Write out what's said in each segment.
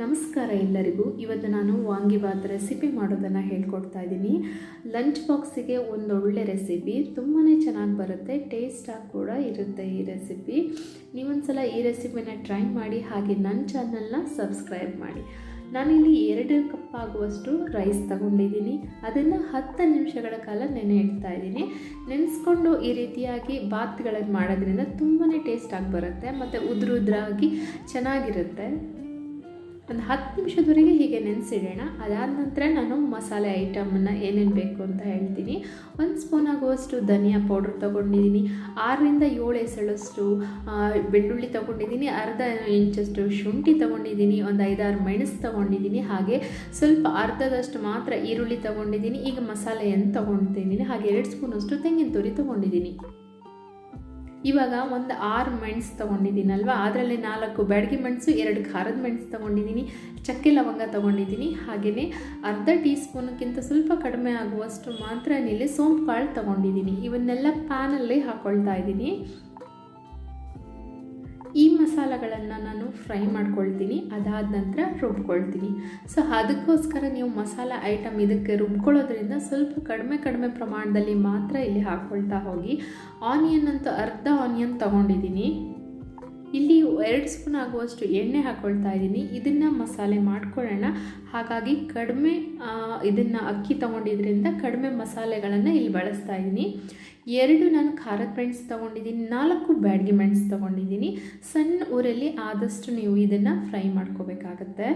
ನಮಸ್ಕಾರ ಎಲ್ಲರಿಗೂ. ಇವತ್ತು ನಾನು ವಾಂಗಿಬಾತ್ ರೆಸಿಪಿ ಮಾಡೋದನ್ನು ಹೇಳ್ಕೊಡ್ತಾ ಇದ್ದೀನಿ. ಲಂಚ್ ಬಾಕ್ಸಿಗೆ ಒಂದೊಳ್ಳೆ ರೆಸಿಪಿ ತುಂಬಾ ಚೆನ್ನಾಗಿ ಬರುತ್ತೆ. ಟೇಸ್ಟಾಗಿ ಕೂಡ ಇರುತ್ತೆ ಈ ರೆಸಿಪಿ ನೀವೊಂದ್ಸಲ ಈ ರೆಸಿಪಿನ ಟ್ರೈ ಮಾಡಿ, ಹಾಗೆ ನನ್ನ ಚಾನಲ್ನ ಸಬ್ಸ್ಕ್ರೈಬ್ ಮಾಡಿ. ನಾನಿಲ್ಲಿ ಎರಡು ಕಪ್ ಆಗುವಷ್ಟು ರೈಸ್ ತಗೊಂಡಿದ್ದೀನಿ. ಅದನ್ನು ಹತ್ತು ನಿಮಿಷಗಳ ಕಾಲ ನೆನೆ ಇಡ್ತಾ ಇದ್ದೀನಿ. ನೆನೆಸ್ಕೊಂಡು ಈ ರೀತಿಯಾಗಿ ಬಾತ್ಗಳನ್ನು ಮಾಡೋದ್ರಿಂದ ತುಂಬಾ ಟೇಸ್ಟಾಗಿ ಬರುತ್ತೆ. ಮತ್ತು ಉದುರು ಉದ್ರಾಗಿ ಚೆನ್ನಾಗಿರುತ್ತೆ. ಒಂದು ಹತ್ತು ನಿಮಿಷದವರೆಗೆ ಹೀಗೆ ನೆನೆಸಿಡೋಣ. ಅದಾದ ನಂತರ ನಾನು ಮಸಾಲೆ ಐಟಮನ್ನು ಏನೇನು ಬೇಕು ಅಂತ ಹೇಳ್ತೀನಿ. ಒಂದು ಸ್ಪೂನ್ ಆಗುವಷ್ಟು ಧನಿಯಾ ಪೌಡ್ರ್ ತೊಗೊಂಡಿದ್ದೀನಿ. ಆರರಿಂದ ಏಳು ಎಸಳಷ್ಟು ಬೆಳ್ಳುಳ್ಳಿ ತೊಗೊಂಡಿದ್ದೀನಿ. ಅರ್ಧ ಇಂಚಷ್ಟು ಶುಂಠಿ ತೊಗೊಂಡಿದ್ದೀನಿ. ಒಂದು ಐದಾರು ಮೆಣಸು ತೊಗೊಂಡಿದ್ದೀನಿ. ಹಾಗೆ ಸ್ವಲ್ಪ ಅರ್ಧದಷ್ಟು ಮಾತ್ರ ಈರುಳ್ಳಿ ತೊಗೊಂಡಿದ್ದೀನಿ. ಈಗ ಮಸಾಲೆಯನ್ನು ತೊಗೊಂಡಿದ್ದೀನಿ. ಹಾಗೆ ಎರಡು ಸ್ಪೂನಷ್ಟು ತೆಂಗಿನ ತುರಿ ತೊಗೊಂಡಿದ್ದೀನಿ. ಇವಾಗ ಒಂದು ಆರು ಮೆಣಸು ತೊಗೊಂಡಿದ್ದೀನಲ್ವ? ಅದರಲ್ಲಿ ನಾಲ್ಕು ಬ್ಯಾಡಗಿ ಮೆಣಸು, ಎರಡು ಖಾರದ ಮೆಣಸು ತೊಗೊಂಡಿದ್ದೀನಿ, ಚಕ್ಕೆ ಲವಂಗ ತೊಗೊಂಡಿದ್ದೀನಿ. ಹಾಗೆಯೇ ಅರ್ಧ ಟೀ ಸ್ಪೂನ್ಗಿಂತ ಸ್ವಲ್ಪ ಕಡಿಮೆ ಆಗುವಷ್ಟು ಮಾತ್ರ ನೀಲಿ ಸೋಂಪು ಕಾಳು ತೊಗೊಂಡಿದ್ದೀನಿ. ಇವನ್ನೆಲ್ಲ ಪ್ಯಾನಲ್ಲೇ ಹಾಕ್ಕೊಳ್ತಾ ಇದ್ದೀನಿ. ಈ ಮಸಾಲೆಗಳನ್ನು ನಾನು ಫ್ರೈ ಮಾಡ್ಕೊಳ್ತೀನಿ. ಅದಾದ ನಂತರ ರುಬ್ಕೊಳ್ತೀನಿ. ಸೊ ಅದಕ್ಕೋಸ್ಕರ ನೀವು ಮಸಾಲ ಐಟಮ್ ಇದಕ್ಕೆ ರುಬ್ಕೊಳ್ಳೋದ್ರಿಂದ ಸ್ವಲ್ಪ ಕಡಿಮೆ ಕಡಿಮೆ ಪ್ರಮಾಣದಲ್ಲಿ ಮಾತ್ರ ಇಲ್ಲಿ ಹಾಕ್ಕೊಳ್ತಾ ಹೋಗಿ. ಆನಿಯನ್ ಅಂತೂ ಅರ್ಧ ಆನಿಯನ್ ತೊಗೊಂಡಿದ್ದೀನಿ. ಇಲ್ಲಿ ಎರಡು ಸ್ಪೂನ್ ಆಗುವಷ್ಟು ಎಣ್ಣೆ ಹಾಕ್ಕೊಳ್ತಾ ಇದ್ದೀನಿ. ಇದನ್ನು ಮಸಾಲೆ ಮಾಡ್ಕೊಳ್ಳೋಣ. ಹಾಗಾಗಿ ಕಡಿಮೆ ಇದನ್ನು ಅಕ್ಕಿ ತೊಗೊಂಡಿದ್ರಿಂದ ಕಡಿಮೆ ಮಸಾಲೆಗಳನ್ನು ಇಲ್ಲಿ ಬಳಸ್ತಾ ಇದ್ದೀನಿ. ಎರಡು ನಾನು ಖಾರದ ಮೆಣಸು ತೊಗೊಂಡಿದ್ದೀನಿ, ನಾಲ್ಕು ಬ್ಯಾಡ್ಗಿ ಮೆಣಸು ತೊಗೊಂಡಿದ್ದೀನಿ. ಸಣ್ಣ ಊರಲ್ಲಿ ಆದಷ್ಟು ನೀವು ಇದನ್ನು ಫ್ರೈ ಮಾಡ್ಕೋಬೇಕಾಗತ್ತೆ.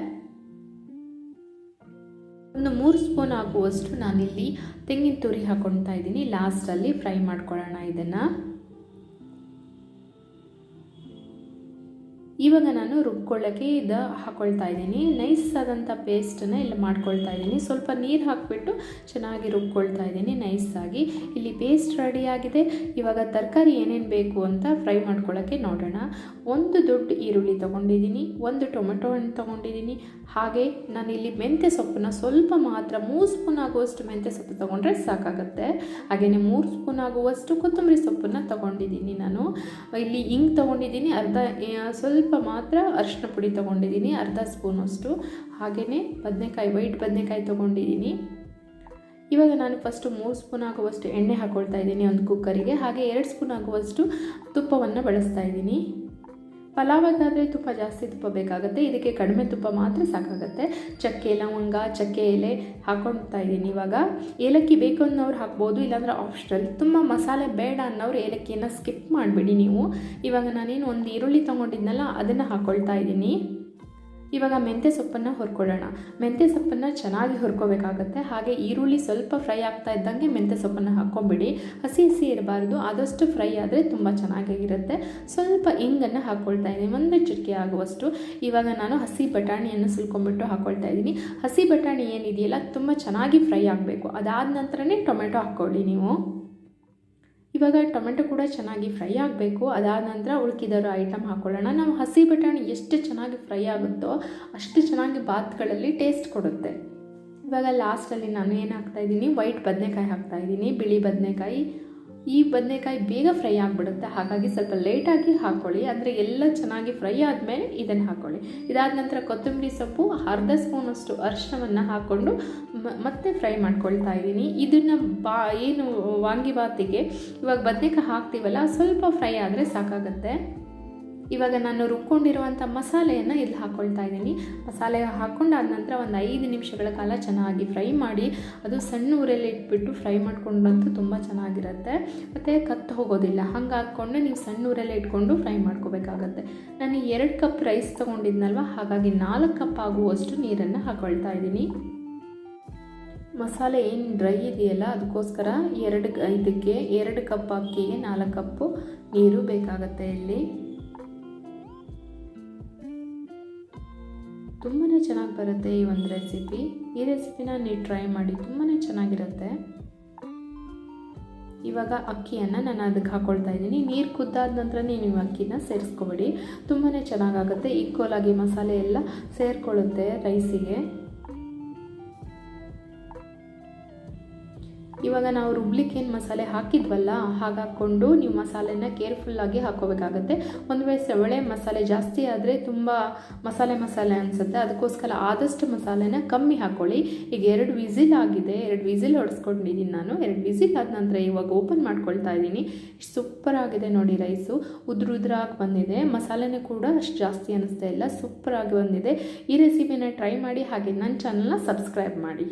ಒಂದು ಮೂರು ಸ್ಪೂನ್ ಆಗುವಷ್ಟು ನಾನಿಲ್ಲಿ ತೆಂಗಿನ ತುರಿ ಹಾಕ್ಕೊಳ್ತಾ ಇದ್ದೀನಿ. ಲಾಸ್ಟಲ್ಲಿ ಫ್ರೈ ಮಾಡ್ಕೊಳ್ಳೋಣ ಇದನ್ನು. ಇವಾಗ ನಾನು ರುಬ್ಕೊಳ್ಳೋಕ್ಕೆ ಇದು ಹಾಕ್ಕೊಳ್ತಾ ಇದ್ದೀನಿ. ನೈಸ್ ಆದಂಥ ಪೇಸ್ಟನ್ನು ಇಲ್ಲಿ ಮಾಡ್ಕೊಳ್ತಾ ಇದ್ದೀನಿ. ಸ್ವಲ್ಪ ನೀರು ಹಾಕಿಬಿಟ್ಟು ಚೆನ್ನಾಗಿ ರುಬ್ಕೊಳ್ತಾ ಇದ್ದೀನಿ ನೈಸಾಗಿ ಇಲ್ಲಿ ಪೇಸ್ಟ್ ರೆಡಿಯಾಗಿದೆ ಇವಾಗ ತರಕಾರಿ ಏನೇನು ಬೇಕು ಅಂತ ಫ್ರೈ ಮಾಡ್ಕೊಳ್ಳೋಕ್ಕೆ ನೋಡೋಣ. ಒಂದು ದೊಡ್ಡ ಈರುಳ್ಳಿ ತೊಗೊಂಡಿದ್ದೀನಿ. ಒಂದು ಟೊಮೆಟೊ ಹಣ್ಣು ತೊಗೊಂಡಿದ್ದೀನಿ. ಹಾಗೆ ನಾನಿಲ್ಲಿ ಮೆಂತ್ಯ ಸೊಪ್ಪನ್ನ ಸ್ವಲ್ಪ ಮಾತ್ರ ಮೂರು ಸ್ಪೂನ್ ಆಗುವಷ್ಟು ಮೆಂತ್ಯ ಸೊಪ್ಪು ತೊಗೊಂಡ್ರೆ ಸಾಕಾಗುತ್ತೆ. ಹಾಗೆಯೇ ಮೂರು ಸ್ಪೂನ್ ಆಗುವಷ್ಟು ಕೊತ್ತಂಬರಿ ಸೊಪ್ಪನ್ನು ತೊಗೊಂಡಿದ್ದೀನಿ ನಾನು. ಇಲ್ಲಿ ಹಿಂಗೆ ತೊಗೊಂಡಿದ್ದೀನಿ. ಅರ್ಧ ಆ, ಸ್ವಲ್ಪ ಮಾತ್ರ ಅರಿಶಿನ ಪುಡಿ ತೊಗೊಂಡಿದ್ದೀನಿ, ಅರ್ಧ ಸ್ಪೂನಷ್ಟು ಹಾಗೆಯೇ ಬದನೆಕಾಯಿ, ವೈಟ್ ಬದನೆಕಾಯಿ ತೊಗೊಂಡಿದ್ದೀನಿ. ಇವಾಗ ನಾನು ಫಸ್ಟು ಮೂರು ಸ್ಪೂನ್ ಆಗುವಷ್ಟು ಎಣ್ಣೆ ಹಾಕ್ಕೊಳ್ತಾ ಇದ್ದೀನಿ ಒಂದು ಕುಕ್ಕರಿಗೆ ಹಾಗೆ ಎರಡು ಸ್ಪೂನ್ ಆಗುವಷ್ಟು ತುಪ್ಪವನ್ನು ಬಳಸ್ತಾ ಇದ್ದೀನಿ. ಪಲಾವಾಗಾದರೆ ತುಪ್ಪ ಜಾಸ್ತಿ ತುಪ್ಪ ಬೇಕಾಗುತ್ತೆ ಇದಕ್ಕೆ ಕಡಿಮೆ ತುಪ್ಪ ಮಾತ್ರ ಸಾಕಾಗುತ್ತೆ. ಚಕ್ಕೆ, ಲವಂಗ, ಚಕ್ಕೆ ಎಲೆ ಹಾಕೊಳ್ತಾ ಇದ್ದೀನಿ ಇವಾಗ. ಏಲಕ್ಕಿ ಬೇಕು ಅನ್ನೋರು ಹಾಕ್ಬೋದು, ಇಲ್ಲಾಂದ್ರೆ ಆಪ್ಷನಲ್ ತುಂಬ ಮಸಾಲೆ ಬೇಡ ಅನ್ನೋರು ಏಲಕ್ಕಿಯನ್ನು ಸ್ಕಿಪ್ ಮಾಡಿಬಿಡಿ ನೀವು. ಇವಾಗ ನಾನೇನು ಒಂದು ಈರುಳ್ಳಿ ತೊಗೊಂಡಿದ್ನಲ್ಲ, ಅದನ್ನು ಹಾಕ್ಕೊಳ್ತಾ ಇದ್ದೀನಿ. ಇವಾಗ ಮೆಂತ್ಯ ಸೊಪ್ಪನ್ನು ಹುರ್ಕೊಳ್ಳೋಣ. ಮೆಂತ್ಯ ಸೊಪ್ಪನ್ನು ಚೆನ್ನಾಗಿ ಹುರ್ಕೋಬೇಕಾಗತ್ತೆ. ಹಾಗೆ ಈರುಳ್ಳಿ ಸ್ವಲ್ಪ ಫ್ರೈ ಆಗ್ತಾ ಇದ್ದಂಗೆ ಮೆಂತ್ಯ ಸೊಪ್ಪನ್ನು ಹಾಕ್ಕೊಂಬಿಡಿ. ಹಸಿ ಹಸಿ ಇರಬಾರ್ದು. ಆದಷ್ಟು ಫ್ರೈ ಆದರೆ ತುಂಬ ಚೆನ್ನಾಗಿರುತ್ತೆ. ಸ್ವಲ್ಪ ಇಂಗನ್ನು ಹಾಕ್ಕೊಳ್ತಾ ಇದ್ದೀನಿ. ಒಂದು ಚಿಟಿಕೆ ಆಗುವಷ್ಟು. ಇವಾಗ ನಾನು ಹಸಿ ಬಟಾಣಿಯನ್ನು ಸುಲ್ಕೊಂಬಿಟ್ಟು ಹಾಕ್ಕೊಳ್ತಾ ಇದ್ದೀನಿ. ಹಸಿ ಬಟಾಣಿ ಏನಿದೆಯಲ್ಲ ತುಂಬ ಚೆನ್ನಾಗಿ ಫ್ರೈ ಆಗಬೇಕು. ಅದಾದ ನಂತರನೇ ಟೊಮೆಟೊ ಹಾಕ್ಕೊಳ್ಳಿ ನೀವು. ಇವಾಗ ಟೊಮೆಟೊ ಕೂಡ ಚೆನ್ನಾಗಿ ಫ್ರೈ ಆಗಬೇಕು. ಅದಾದ ನಂತರ ಉಳ್ಕಿದರೋ ಐಟಮ್ ಹಾಕ್ಕೊಳ್ಳೋಣ ನಾವು ಹಸಿ ಬಟಾಣಿ ಎಷ್ಟು ಚೆನ್ನಾಗಿ ಫ್ರೈ ಆಗುತ್ತೋ ಅಷ್ಟು ಚೆನ್ನಾಗಿ ಬಾತ್ಗಳಲ್ಲಿ ಟೇಸ್ಟ್ ಕೊಡುತ್ತೆ. ಇವಾಗ ಲಾಸ್ಟಲ್ಲಿ ನಾನು ಏನು ಹಾಕ್ತಾಯಿದ್ದೀನಿ ವೈಟ್ ಬದನೆಕಾಯಿ ಹಾಕ್ತಾಯಿದ್ದೀನಿ ಬಿಳಿ ಬದನೆಕಾಯಿ ಈ ಬದನೆಕಾಯಿ ಬೇಗ ಫ್ರೈ ಆಗಿಬಿಡುತ್ತೆ. ಹಾಗಾಗಿ ಸ್ವಲ್ಪ ಲೇಟಾಗಿ ಹಾಕ್ಕೊಳ್ಳಿ ಅಂದರೆ ಎಲ್ಲ ಚೆನ್ನಾಗಿ ಫ್ರೈ ಆದಮೇಲೆ ಇದನ್ನು ಹಾಕ್ಕೊಳ್ಳಿ ಇದಾದ ನಂತರ ಕೊತ್ತಂಬರಿ ಸೊಪ್ಪು, ಅರ್ಧ ಸ್ಪೂನಷ್ಟು ಅರಿಶಿನವನ್ನು ಹಾಕ್ಕೊಂಡು ಮತ್ತೆ ಫ್ರೈ ಮಾಡ್ಕೊಳ್ತಾ ಇದ್ದೀನಿ. ಇದನ್ನು ಬಾ, ಏನು ವಾಂಗಿಬಾತಿಗೆ ಇವಾಗ ಬದನೆಕಾಯಿ ಹಾಕ್ತೀವಲ್ಲ, ಸ್ವಲ್ಪ ಫ್ರೈ ಆದರೆ ಸಾಕಾಗುತ್ತೆ. ಇವಾಗ ನಾನು ರುಬ್ಕೊಂಡಿರುವಂಥ ಮಸಾಲೆಯನ್ನು ಇಲ್ಲಿ ಹಾಕ್ಕೊಳ್ತಾ ಇದ್ದೀನಿ. ಮಸಾಲೆ ಹಾಕ್ಕೊಂಡಾದ ನಂತರ ಒಂದು ಐದು ನಿಮಿಷಗಳ ಕಾಲ ಚೆನ್ನಾಗಿ ಫ್ರೈ ಮಾಡಿ, ಅದು ಸಣ್ಣ ಊರಲ್ಲಿ ಇಟ್ಬಿಟ್ಟು ಫ್ರೈ ಮಾಡ್ಕೊಂಡಂತೂ ತುಂಬ ಚೆನ್ನಾಗಿರುತ್ತೆ. ಮತ್ತು ಕತ್ತು ಹೋಗೋದಿಲ್ಲ, ಹಂಗೆ ಹಾಕ್ಕೊಂಡು ನೀವು ಸಣ್ಣ ಊರಲ್ಲೇ ಇಟ್ಕೊಂಡು ಫ್ರೈ ಮಾಡ್ಕೋಬೇಕಾಗತ್ತೆ. ನಾನು ಎರಡು ಕಪ್ ರೈಸ್ ತೊಗೊಂಡಿದ್ನಲ್ವ, ಹಾಗಾಗಿ ನಾಲ್ಕು ಕಪ್ ಆಗುವಷ್ಟು ನೀರನ್ನು ಹಾಕ್ಕೊಳ್ತಾ ಇದ್ದೀನಿ. ಮಸಾಲೆ ಏನು ಡ್ರೈ ಇದೆಯಲ್ಲ, ಅದಕ್ಕೋಸ್ಕರ ಎರಡು ಇದಕ್ಕೆ ಎರಡು ಕಪ್ ಅಕ್ಕಿಗೆ ನಾಲ್ಕು ಕಪ್ಪು ನೀರು ಬೇಕಾಗತ್ತೆ ಇಲ್ಲಿ. ತುಂಬಾ ಚೆನ್ನಾಗಿ ಬರುತ್ತೆ ಈ ಒಂದು ರೆಸಿಪಿ ಈ ರೆಸಿಪಿನ ನೀವು ಟ್ರೈ ಮಾಡಿ ತುಂಬಾ ಚೆನ್ನಾಗಿರುತ್ತೆ. ಇವಾಗ ಅಕ್ಕಿಯನ್ನು ನಾನು ಅದಕ್ಕೆ ಹಾಕ್ಕೊಳ್ತಾ ಇದ್ದೀನಿ. ನೀರು ಕುದ್ದಾದ ನಂತರ ನೀವು ಅಕ್ಕಿನ ಸೇರಿಸ್ಕೊಬೇಡಿ. ತುಂಬಾ ಚೆನ್ನಾಗಾಗುತ್ತೆ. ಈಕ್ವಲ್ ಆಗಿ ಮಸಾಲೆ ಎಲ್ಲ ಸೇರಿಕೊಳ್ಳುತ್ತೆ ರೈಸಿಗೆ ಇವಾಗ ನಾವು ರುಬ್ಲಿಕ್ಕೆ ಏನು ಮಸಾಲೆ ಹಾಕಿದ್ವಲ್ಲ, ಹಾಗಾಕೊಂಡು ನೀವು ಮಸಾಲೆನ ಕೇರ್ಫುಲ್ಲಾಗಿ ಹಾಕೋಬೇಕಾಗತ್ತೆ ಒಂದು ವೇಳೆ ಸವಳೆ ಮಸಾಲೆ ಜಾಸ್ತಿ ಆದರೆ ತುಂಬ ಮಸಾಲೆ ಮಸಾಲೆ ಅನಿಸುತ್ತೆ. ಅದಕ್ಕೋಸ್ಕರ ಆದಷ್ಟು ಮಸಾಲೆನ ಕಮ್ಮಿ ಹಾಕ್ಕೊಳ್ಳಿ ಈಗ ಎರಡು ವಿಸಿಲ್ ಆಗಿದೆ. ಎರಡು ವಿಸಿಲ್ ಹೊಡೆಸ್ಕೊಂಡಿದ್ದೀನಿ ನಾನು. ಎರಡು ವಿಸಿಲ್ ಆದ ನಂತರ ಇವಾಗ ಓಪನ್ ಮಾಡ್ಕೊಳ್ತಾ ಇದ್ದೀನಿ. ಸೂಪರ್ ಆಗಿದೆ ನೋಡಿ ರೈಸು. ಉದ್ರ ಉದ್ರಾಗಿ ಬಂದಿದೆ. ಮಸಾಲೆನೇ ಕೂಡ ಅಷ್ಟು ಜಾಸ್ತಿ ಅನ್ನಿಸ್ತಾ ಇಲ್ಲ. ಸೂಪರಾಗಿ ಬಂದಿದೆ. ಈ ರೆಸಿಪಿನ ಟ್ರೈ ಮಾಡಿ ಹಾಗೆ ನನ್ನ ಚಾನಲ್ನ ಸಬ್ಸ್ಕ್ರೈಬ್ ಮಾಡಿ.